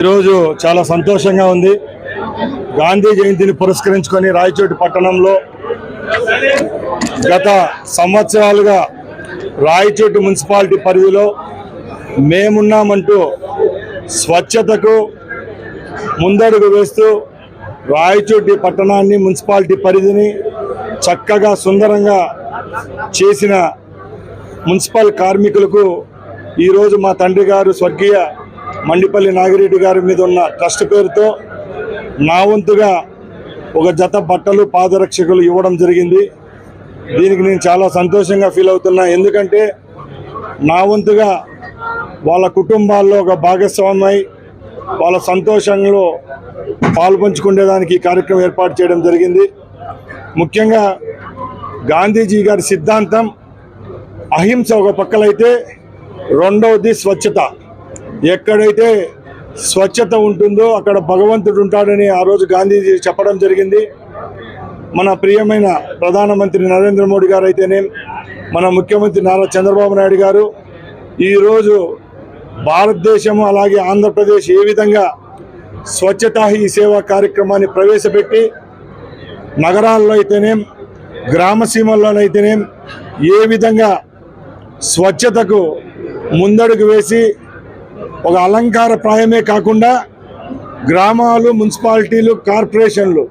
ఈరోజు చాలా సంతోషంగా ఉంది. గాంధీ జయంతిని పురస్కరించుకొని రాయచోటి పట్టణంలో గత సంవత్సరాలుగా రాయచోటి మున్సిపాలిటీ పరిధిలో మేమున్నామంటూ స్వచ్ఛతకు ముందడుగు వేస్తూ రాయచోటి పట్టణాన్ని మున్సిపాలిటీ పరిధిని చక్కగా సుందరంగా చేసిన మున్సిపల్ కార్మికులకు ఈరోజు మా తండ్రి గారు స్వర్గీయ మండిపల్లి నాగిరెడ్డి గారి మీద ఉన్న ట్రస్ట్ పేరుతో నా వంతుగా ఒక జత బట్టలు పాదరక్షకులు ఇవ్వడం జరిగింది. దీనికి నేను చాలా సంతోషంగా ఫీల్ అవుతున్నా. ఎందుకంటే నా వంతుగా వాళ్ళ కుటుంబాల్లో ఒక భాగస్వామ్యమై వాళ్ళ సంతోషంలో పాల్పంచుకునేదానికి ఈ కార్యక్రమం ఏర్పాటు చేయడం జరిగింది. ముఖ్యంగా గాంధీజీ గారి సిద్ధాంతం అహింస ఒక పక్కలైతే రెండవది స్వచ్ఛత. ఎక్కడైతే స్వచ్ఛత ఉంటుందో అక్కడ భగవంతుడు ఉంటాడని ఆ రోజు గాంధీజీ చెప్పడం జరిగింది. మన ప్రియమైన ప్రధానమంత్రి నరేంద్ర మోడీ గారు అయితేనే మన ముఖ్యమంత్రి నారా చంద్రబాబు నాయుడు గారు ఈరోజు భారతదేశము అలాగే ఆంధ్రప్రదేశ్ ఏ విధంగా స్వచ్ఛతా హీ సేవా కార్యక్రమాన్ని ప్రవేశపెట్టి నగరాల్లో అయితేనేం గ్రామసీమల్లోనైతేనేం ఏ విధంగా స్వచ్ఛతకు ముందడుగు వేసి ఒక అలంకార ప్రాయమే కాకుండా గ్రామాలు మున్సిపాలిటీలు కార్పొరేషన్లు